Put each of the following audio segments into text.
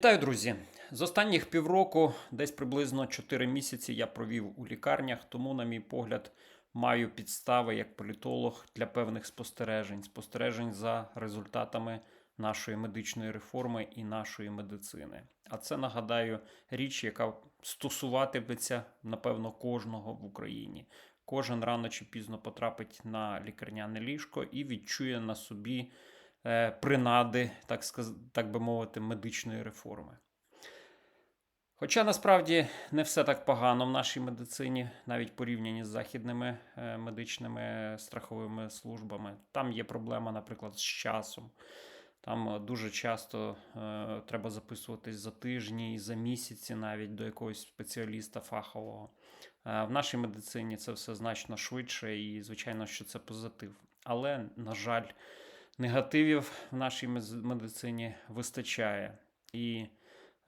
Вітаю, друзі! З останніх півроку, десь приблизно 4 місяці, я провів у лікарнях, тому, на мій погляд, маю підстави як політолог для певних спостережень, спостережень за результатами нашої медичної реформи і нашої медицини. А це нагадаю річ, яка стосуватиметься, напевно, кожного в Україні. Кожен рано чи пізно потрапить на лікарняне ліжко і відчує на собі принади, так, сказ... так би мовити, медичної реформи. Хоча насправді не все так погано в нашій медицині, навіть порівняні з західними е, медичними страховими службами. Там є проблема, наприклад, з часом. Там е, дуже часто е, треба записуватись за тижні і за місяці навіть до якогось спеціаліста фахового. Е, в нашій медицині це все значно швидше, і, звичайно, що це позитив. Але, на жаль, негативів в нашій медицині вистачає. І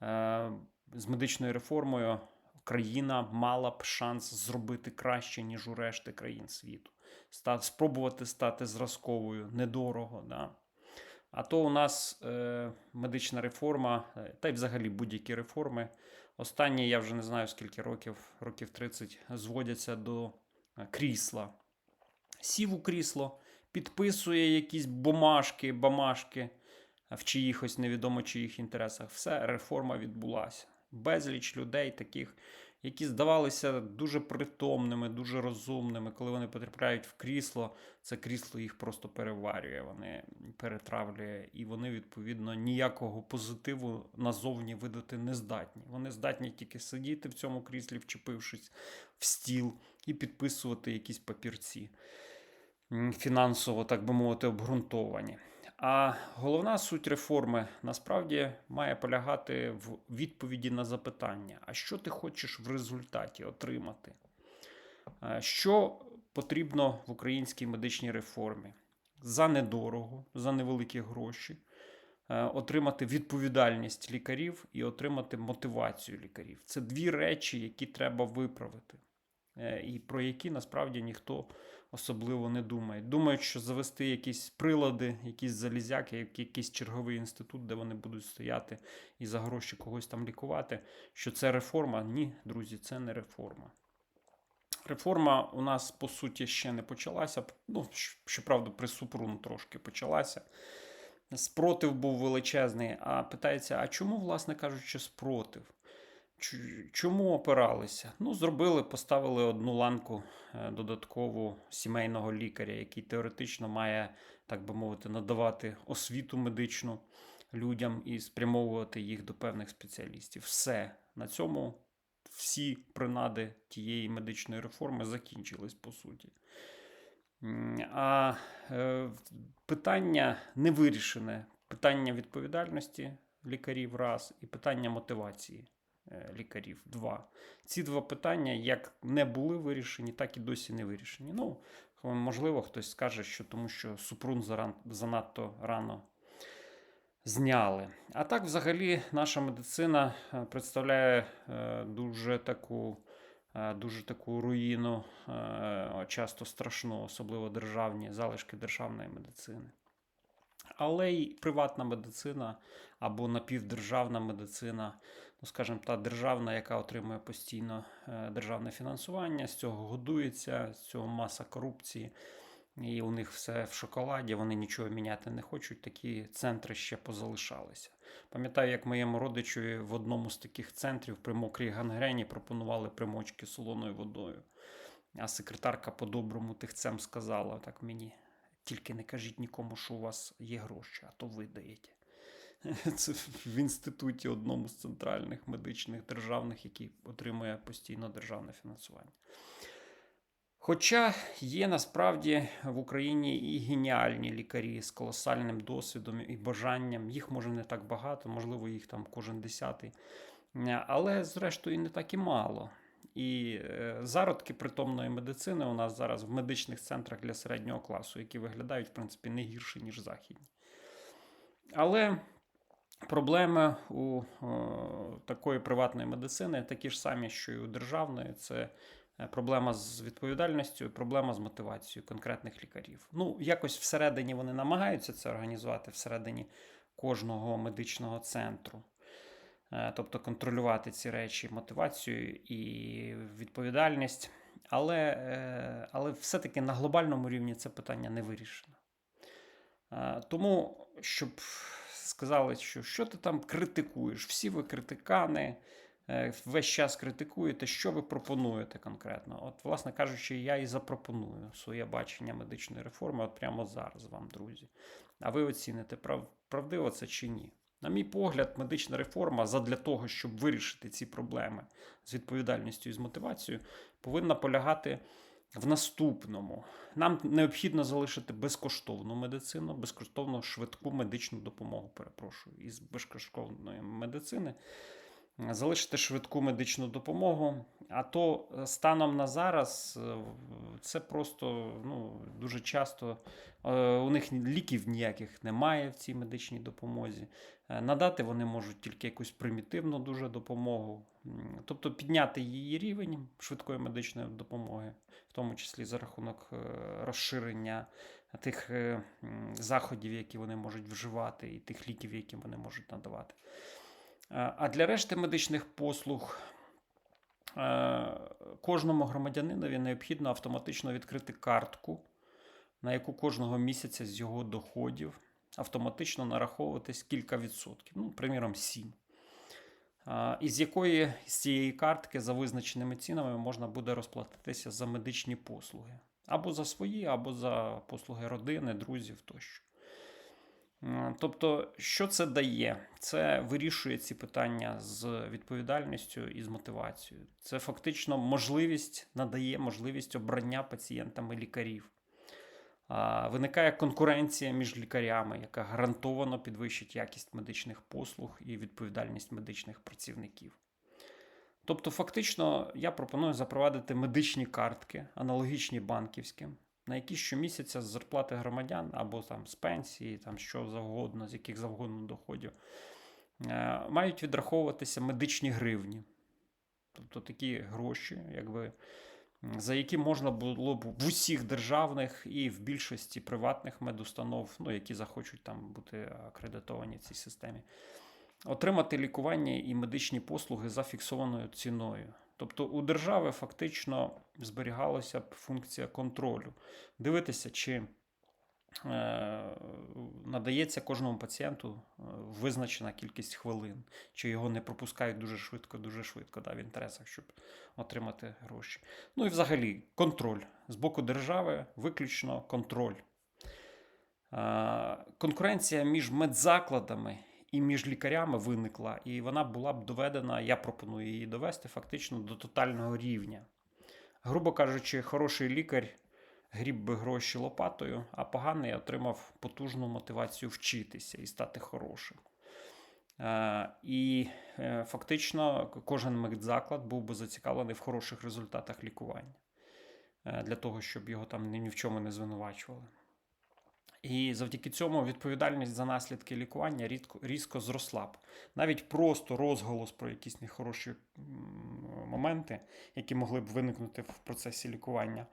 е, з медичною реформою країна мала б шанс зробити краще, ніж у решти країн світу. Ста- спробувати стати зразковою недорого. Да? А то у нас е, медична реформа, е, та й взагалі будь-які реформи. Останні, я вже не знаю скільки років, років 30, зводяться до е, крісла. Сів у крісло, підписує якісь бумажки, бамашки в чиїхось невідомо чиїх інтересах. Все, реформа відбулася. Безліч людей, таких, які здавалися дуже притомними, дуже розумними. Коли вони потрапляють в крісло, це крісло їх просто переварює, вони перетравлює, і вони, відповідно, ніякого позитиву назовні видати не здатні. Вони здатні тільки сидіти в цьому кріслі, вчепившись в стіл, і підписувати якісь папірці фінансово, так би мовити, обґрунтовані. А головна суть реформи насправді має полягати в відповіді на запитання: а що ти хочеш в результаті отримати? Що потрібно в українській медичній реформі? За недорого, за невеликі гроші, е, отримати відповідальність лікарів і отримати мотивацію лікарів. Це дві речі, які треба виправити, е, і про які насправді ніхто особливо не думає. Думають, що завести якісь прилади, якісь залізяки, якийсь черговий інститут, де вони будуть стояти і за гроші когось там лікувати. Що це реформа? Ні, друзі, це не реформа. Реформа у нас по суті ще не почалася. Ну, щоправда, при Супрун трошки почалася. Спротив був величезний. А питається: а чому, власне кажучи, спротив? Чому опиралися? Ну, зробили, поставили одну ланку е, додаткову сімейного лікаря, який теоретично має, так би мовити, надавати освіту медичну людям і спрямовувати їх до певних спеціалістів. Все на цьому всі принади тієї медичної реформи закінчились по суті. А е, питання не вирішене. Питання відповідальності лікарів раз і питання мотивації лікарів два. Ці два питання як не були вирішені, так і досі не вирішені. Ну, можливо, хтось скаже, що тому що Супрун заран- занадто рано зняли. А так, взагалі, наша медицина е, представляє е, дуже таку. е, Дуже таку руїну, е, часто страшну, особливо державні залишки державної медицини. Але й приватна медицина або напівдержавна медицина, ну скажімо, та державна, яка отримує постійно е, державне фінансування, з цього годується, з цього маса корупції, і у них все в шоколаді, вони нічого міняти не хочуть. Такі центри ще позалишалися. Пам'ятаю, як моєму родичу в одному з таких центрів при мокрій гангрені пропонували примочки солоною водою. А секретарка по-доброму тихцем сказала так мені: тільки не кажіть нікому, що у вас є гроші, а то ви даєте. Це в інституті одному з центральних медичних державних, який отримує постійно державне фінансування. Хоча є насправді в Україні і геніальні лікарі з колосальним досвідом і бажанням, їх може не так багато, можливо, їх там кожен десятий, але зрештою не так і мало. І е, зародки притомної медицини у нас зараз в медичних центрах для середнього класу, які виглядають, в принципі, не гірше, ніж західні. Але проблеми у такої приватної медицини такі ж самі, що і у державної. Це е, проблема з відповідальністю, проблема з мотивацією конкретних лікарів. Ну, якось всередині вони намагаються це організувати всередині кожного медичного центру. Е, тобто контролювати ці речі, мотивацію і відповідальність. Але, е, але все-таки на глобальному рівні це питання не вирішено. Е, Тому, щоб сказали, що що ти там критикуєш, всі ви критикани, весь час критикуєте, що ви пропонуєте конкретно. От, власне кажучи, я і запропоную своє бачення медичної реформи от прямо зараз вам, друзі. А ви оціните, прав- правдиво це чи ні. На мій погляд, медична реформа задля того, щоб вирішити ці проблеми з відповідальністю і з мотивацією, повинна полягати в наступному. Нам необхідно залишити безкоштовну медицину, безкоштовну швидку медичну допомогу. Перепрошую, із безкоштовної медицини. Залишити швидку медичну допомогу. А то е, станом на зараз е, це просто ну, дуже часто е, у них ліків ніяких немає в цій медичній допомозі. Надати вони можуть тільки якусь примітивну дуже допомогу, тобто підняти її рівень швидкої медичної допомоги, в тому числі за рахунок розширення тих заходів, які вони можуть вживати, і тих ліків, які вони можуть надавати. Е, А для решти медичних послуг е, кожному громадянинові необхідно автоматично відкрити картку, на яку кожного місяця з його доходів автоматично нараховуватись кілька відсотків, ну, приміром, 7. Із якої з цієї картки за визначеними цінами можна буде розплатитися за медичні послуги. Або за свої, або за послуги родини, друзів тощо. М, Тобто, що це дає? Це вирішує ці питання з відповідальністю і з мотивацією. Це фактично можливість надає можливість обрання пацієнтами лікарів. Виникає конкуренція між лікарями, яка гарантовано підвищить якість медичних послуг і відповідальність медичних працівників. Тобто, фактично, я пропоную запровадити медичні картки, аналогічні банківським, на які щомісяця з зарплати громадян або там з пенсії, там що завгодно, з яких завгодно доходів, е, мають відраховуватися медичні гривні. Тобто такі гроші, якби, за які можна було б в усіх державних і в більшості приватних медустанов, ну, які захочуть там бути акредитовані в цій системі, отримати лікування і медичні послуги за фіксованою ціною. Тобто у держави фактично зберігалася б функція контролю. Дивитися, чи е, надається кожному пацієнту е, визначена кількість хвилин, чи його не пропускають дуже швидко, дуже швидко да, в інтересах, щоб отримати гроші. Ну і взагалі контроль з боку держави, виключно контроль. Е, Конкуренція між медзакладами і між лікарями виникла, і вона була б доведена, я пропоную її довести фактично до тотального рівня. Грубо кажучи, хороший лікар гріб би гроші лопатою, а поганий отримав потужну мотивацію вчитися і стати хорошим. Е, І е, фактично кожен медзаклад був би зацікавлений в хороших результатах лікування е, для того, щоб його там ні в чому не звинувачували. І завдяки цьому відповідальність за наслідки лікування рідко, різко зросла б. Навіть просто розголос про якісь нехороші моменти, які могли б виникнути в процесі лікування,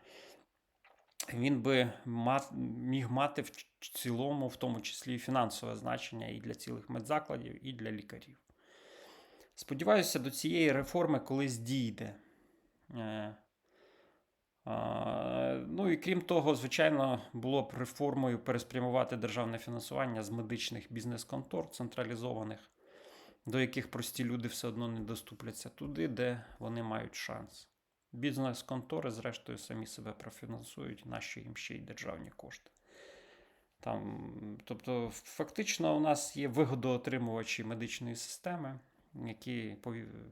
він би мат, міг мати в цілому, в тому числі і фінансове значення і для цілих медзакладів, і для лікарів. Сподіваюся, до цієї реформи колись дійде. Ну і крім того, звичайно, було б реформою переспрямувати державне фінансування з медичних бізнес-контор централізованих, до яких прості люди все одно не доступляться туди, де вони мають шанс. Бізнес-контори, зрештою, самі себе профінансують, наші їм ще й державні кошти. Там, тобто, фактично, у нас є вигодоотримувачі медичної системи, які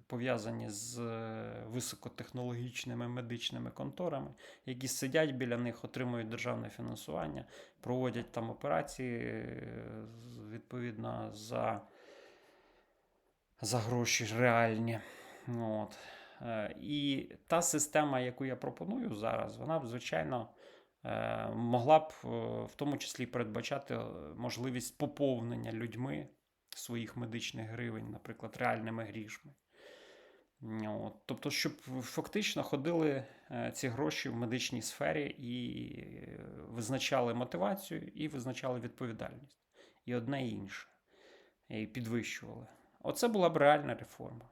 пов'язані з е, високотехнологічними медичними конторами, які сидять біля них, отримують державне фінансування, проводять там операції е, відповідно за, за гроші реальні. От. Е, І та система, яку я пропоную зараз, вона б, звичайно, могла б в тому числі передбачати можливість поповнення людьми своїх медичних гривень, наприклад, реальними грішми. От. Тобто, щоб фактично ходили е, ці гроші в медичній сфері і е, визначали мотивацію і визначали відповідальність. І одне і інше. І підвищували. Оце була б реальна реформа.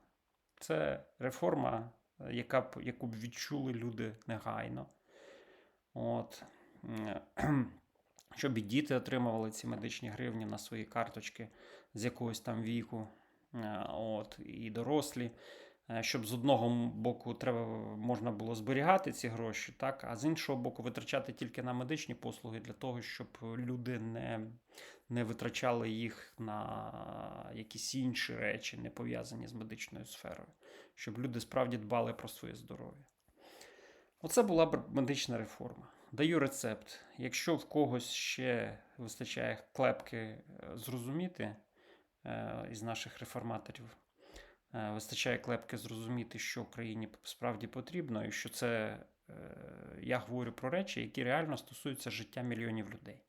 Це реформа, е, яка б, яку б відчули люди негайно. От. Щоб і діти отримували ці медичні гривні на свої карточки з якогось там віку. Е, От, і дорослі. Е, Щоб з одного боку треба можна було зберігати ці гроші, так, а з іншого боку, витрачати тільки на медичні послуги для того, щоб люди не, не витрачали їх на якісь інші речі, не пов'язані з медичною сферою, щоб люди справді дбали про своє здоров'я. Оце була медична реформа. Даю рецепт. Якщо в когось ще вистачає клепки е, зрозуміти е, із наших реформаторів, е, вистачає клепки зрозуміти, що Україні справді потрібно, і що це я говорю про речі, які реально стосуються життя мільйонів людей.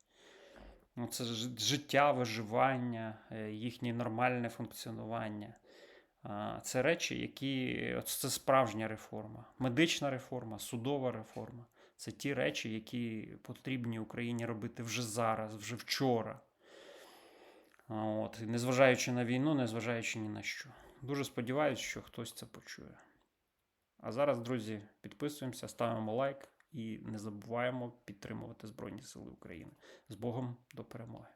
Ну, це життя, виживання, їхнє нормальне функціонування. Це речі, які це справжня реформа, медична реформа, судова реформа. Це ті речі, які потрібні Україні робити вже зараз, вже вчора. От, незважаючи на війну, незважаючи ні на що. Дуже сподіваюся, що хтось це почує. А зараз, друзі, підписуємося, ставимо лайк і не забуваємо підтримувати Збройні Сили України. З Богом до перемоги!